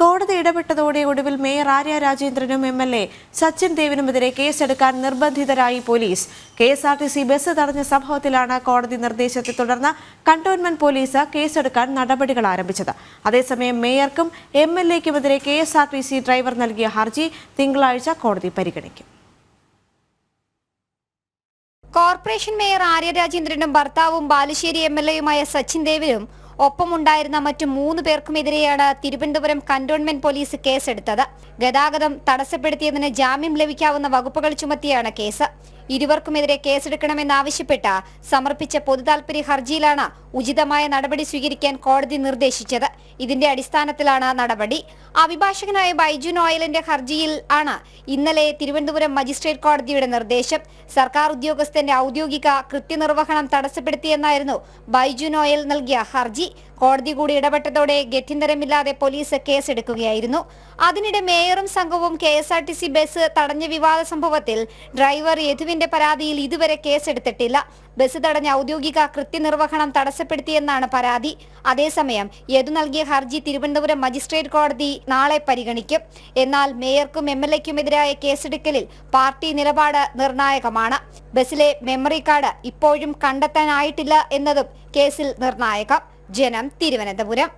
കോടതി ഇടപെട്ടതോടെ ഒടുവിൽ മേയർ ആര്യ രാജേന്ദ്രനും എം എൽ എ സച്ചിൻ ദേവിനുമെതിരെ കേസെടുക്കാൻ നിർബന്ധിതരായി police. K S R T C bus തടഞ്ഞ സംഭവത്തിലാണ് കോടതി നിർദ്ദേശത്തെ തുടർന്ന് കണ്ടോൺമെന്റ് പോലീസ് കേസെടുക്കാൻ നടപടികൾ ആരംഭിച്ചത്. അതേസമയം മേയർക്കും M L എക്കുമെതിരെ K S R T C driver നൽകിയ ഹർജി തിങ്കളാഴ്ച കോടതി പരിഗണിക്കും. കോർപ്പറേഷൻ മേയർ ആര്യ രാജേന്ദ്രനും ഭർത്താവും ബാലുശ്ശേരി എം എൽ എയുമായ സച്ചിൻ ദേവിനും ഒപ്പമുണ്ടായിരുന്ന മറ്റു മൂന്ന് പേർക്കുമെതിരെയാണ് തിരുവനന്തപുരം കന്റോൺമെന്റ് പോലീസ് കേസെടുത്തത്. ഗതാഗതം തടസ്സപ്പെടുത്തിയതിന് ജാമ്യം ലഭിക്കാവുന്ന വകുപ്പുകൾ ചുമത്തിയാണ് കേസ്. ഇരുവർക്കുമെതിരെ കേസെടുക്കണമെന്നാവശ്യപ്പെട്ട് സമർപ്പിച്ച പൊതുതാൽപര്യ ഹർജിയിലാണ് ഉചിതമായ നടപടി സ്വീകരിക്കാൻ കോടതി നിർദ്ദേശിച്ചത്. ഇതിന്റെ അടിസ്ഥാനത്തിലാണ് നടപടി. അഭിഭാഷകനായ ബൈജു നോയലിന്റെ ഹർജിയിൽ ആണ് ഇന്നലെ തിരുവനന്തപുരം മജിസ്ട്രേറ്റ് കോടതിയുടെ നിർദ്ദേശം. സർക്കാർ ഉദ്യോഗസ്ഥന്റെ ഔദ്യോഗിക കൃത്യനിർവഹണം തടസ്സപ്പെടുത്തിയെന്നായിരുന്നു ബൈജു നോയൽ നൽകിയ ഹർജി. കോടതി കൂടി ഇടപെട്ടതോടെ ഗെറ്റിന്തരമില്ലാതെ പോലീസ് കേസെടുക്കുകയായിരുന്നു. അതിനിടെ മേയറും സംഘവും K S R T C bus തടഞ്ഞ വിവാദ സംഭവത്തിൽ ഡ്രൈവർ യദുവിന്റെ പരാതിയിൽ ഇതുവരെ കേസെടുത്തിട്ടില്ല. ബസ് തടഞ്ഞ ഔദ്യോഗിക കൃത്യനിർവഹണം തടസ്സപ്പെടുത്തിയെന്നാണ് പരാതി. അതേസമയം യദു നൽകിയ ഹർജി തിരുവനന്തപുരം മജിസ്ട്രേറ്റ് കോടതി നാളെ പരിഗണിക്കും. എന്നാൽ മേയർക്കും എം എൽ എക്കുമെതിരായ കേസെടുക്കലിൽ പാർട്ടി നിലപാട് നിർണായകമാണ്. ബസ്സിലെ മെമ്മറി കാർഡ് ഇപ്പോഴും കണ്ടെത്താനായിട്ടില്ല എന്നതും കേസിൽ നിർണായകം. ജനം തിരുവനന്തപുരം.